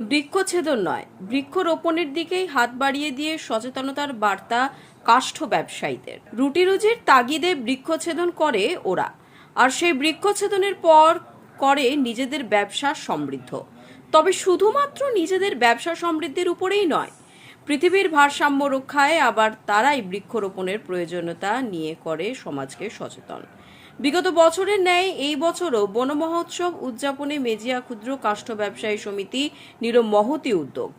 বৃক্ষছেদন নয়, বৃক্ষরোপণের দিকেই হাত বাড়িয়ে দিয়ে সচেতনতার বার্তা কাষ্ঠ ব্যবসায়ীদের। রুটি রুজির তাগিদে বৃক্ষছেদন করে ওরা। আর সেই বৃক্ষছেদনের পর করে নিজেদের ব্যবসা সমৃদ্ধ। তবে শুধুমাত্র নিজেদের ব্যবসা সমৃদ্ধির উপরেই নয়, পৃথিবীর ভারসাম্য রক্ষায় আবার তারাই বৃক্ষরোপণের প্রয়োজনীয়তা নিয়ে করে সমাজকে সচেতন। বিগত বছরের ন্যায় এই বছরও বন মহোৎসব, উদযাপনে মেজিয়া ক্ষুদ্র কাষ্ঠ ব্যবসায়ী সমিতি নিল মহতি উদ্যোগ।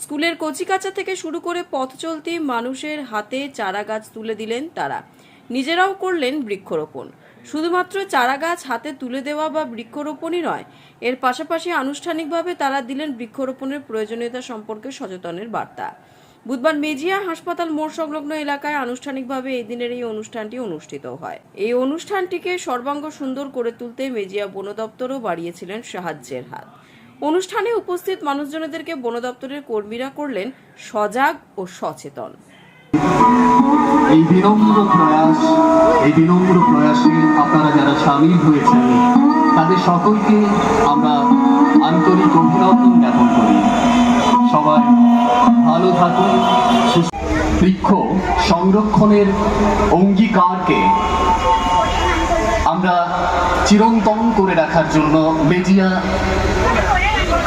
স্কুলের কচিকাচা থেকে শুরু করে পথ চলতি মানুষের হাতে চারা গাছ তুলে দিলেন তারা। নিজেরাও করলেন বৃক্ষরোপণ। শুধুমাত্র চারা গাছ হাতে তুলে দেওয়া বা বৃক্ষরোপণই নয়, এর পাশাপাশি আনুষ্ঠানিকভাবে তারা দিলেন বৃক্ষরোপণের প্রয়োজনীয়তা সম্পর্কে সচেতনের বার্তা। বুধবার মেজিয়া হাসপাতাল মোড় সংলগ্ন এলাকায় আনুষ্ঠানিকভাবে এই দিনের এই অনুষ্ঠানটি অনুষ্ঠিত হয়। এই অনুষ্ঠানটিকে সর্বাঙ্গ সুন্দর করে তুলতে মেজিয়া বন দপ্তরও বাড়িয়েছিলেন সাহায্যের হাত অনুষ্ঠানে উপস্থিত মানুষজনদেরকে বন দপ্তরের কর্মীরা করলেন সজাগ ও সচেতন। এই বিনম্র প্রয়াস, এই বিনম্র প্রয়াসে আপনারা যারা সামিল হয়েছেন, তাদের সকলকে আমরা আন্তরিক অভিনন্দন জ্ঞাপন করি। সবাই ভালো থাকুন। বৃক্ষ সংরক্ষণের অঙ্গীকারকে আমরা চিরন্তন করে রাখার জন্য মেজিয়া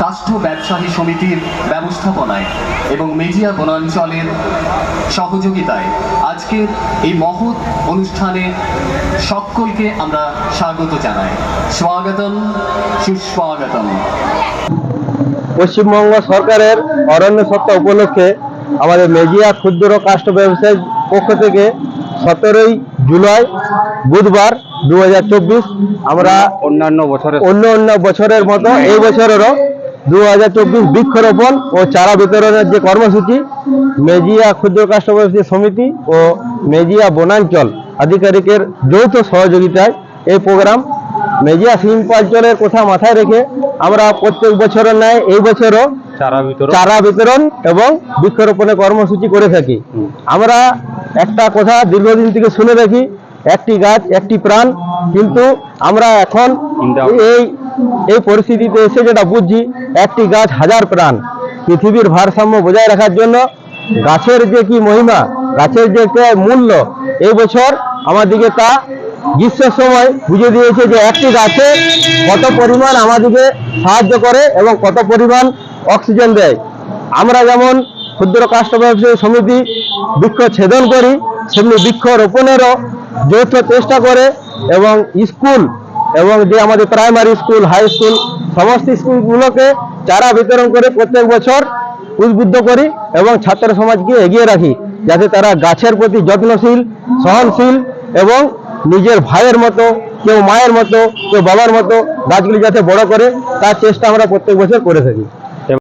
কাষ্ঠ ব্যবসায়ী সমিতির ব্যবস্থাপনায় এবং মেজিয়া বনাঞ্চলের সহযোগিতায় আজকের এই মহৎ অনুষ্ঠানে সকলকে আমরা স্বাগত জানাই। স্বাগতম, সুস্বাগতম। পশ্চিমবঙ্গ সরকারের অরণ্য সপ্তাহ উপলক্ষে আমাদের মেজিয়া ক্ষুদ্র কাষ্ট ব্যবসায়ী পক্ষ থেকে সতেরোই জুলাই বুধবার দু হাজার চব্বিশ আমরা অন্যান্য বছরের অন্য অন্য বছরের মতো এই বছরেরও দু হাজার চব্বিশ বৃক্ষরোপণ ও চারা বিতরণের যে কর্মসূচি মেজিয়া ক্ষুদ্র কাষ্ট ব্যবসায়ী সমিতি ও মেজিয়া বনাঞ্চল আধিকারিকের যৌথ সহযোগিতায় এই প্রোগ্রাম মেজিয়া শিল্পাঞ্চলের কথা মাথায় রেখে আমরা প্রত্যেক বছরের ন্যায় এই বছরও চারা বিতরণ। এবং বৃক্ষরোপণের কর্মসূচি করে থাকি। আমরা একটা কথা দীর্ঘদিন থেকে শুনে রাখি একটি গাছ একটি প্রাণ কিন্তু আমরা এখন এই এই পরিস্থিতিতে এসে যেটা বুঝছি একটি গাছ হাজার প্রাণ। পৃথিবীর ভারসাম্য বজায় রাখার জন্য গাছের যে কি মহিমা গাছের যে মূল্য এই বছর আমাদেরকে তা গ্রীষ্মের সময় বুঝে দিয়েছে যে একটি গাছে কত পরিমাণ আমাদেরকে সাহায্য করে এবং কত পরিমাণ অক্সিজেন দেয়। আমরা যেমন ক্ষুদ্র কাষ্ঠ ব্যবসায়ী সমিতি বৃক্ষ ছেদন করি, সেমনি বৃক্ষ রোপণেরও যৌথ চেষ্টা করে এবং স্কুল এবং যে আমাদের প্রাইমারি স্কুল, হাই স্কুল, সমস্ত স্কুলগুলোকে চারা বিতরণ করে প্রত্যেক বছর উদ্বুদ্ধ করি এবং ছাত্র সমাজকে এগিয়ে রাখি, যাতে তারা গাছের প্রতি যত্নশীল, সহনশীল এবং নিজের ভাইয়ের মতো, কেউ মায়ের মতো, কেউ বাবার মতো গাছগুলি যাতে বড় করে, তার চেষ্টা আমরা প্রত্যেক বছর করে থাকি।